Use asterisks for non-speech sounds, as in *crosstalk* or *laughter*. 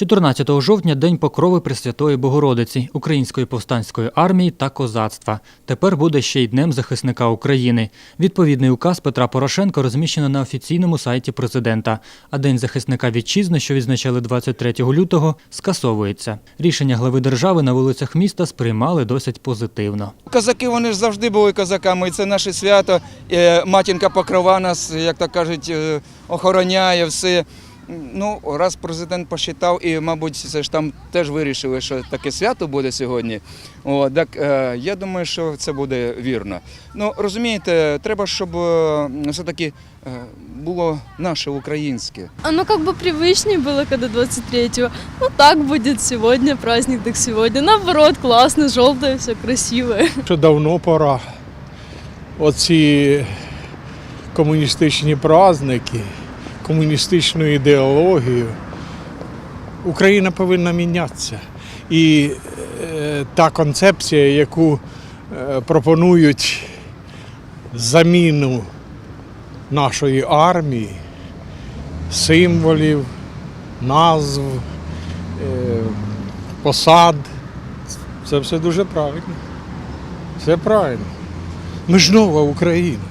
14 жовтня День Покрови Пресвятої Богородиці, Української повстанської армії та козацтва. Тепер буде ще й Днем захисника України. Відповідний указ Петра Порошенка розміщено на офіційному сайті президента. А День захисника вітчизни, що відзначали 23 лютого, скасовується. Рішення глави держави на вулицях міста сприймали досить позитивно. Козаки вони ж завжди були козаками, і це наше свято. Е, Матінка покрова нас, як то кажуть, е, охороняє все. Ну, раз президент посчитав, і, мабуть, це ж там теж вирішили, що таке свято буде сьогодні. О, так е, я думаю, що це буде вірно. Ну, розумієте, треба, щоб е, все-таки е, було наше українське. Оно как бы привычнее было, когда 23-го. Ну так будет сегодня, праздник так сегодня. Наоборот, классно, желтое, все красивое. *laughs* що давно пора. Оці комуністичні праздники, комуністичну ідеологію. Україна повинна мінятися. І е, та концепція, яку е, пропонують заміну нашої армії, символів, назв, е, посад, це все дуже правильно. Все правильно. Ми ж нова Україна.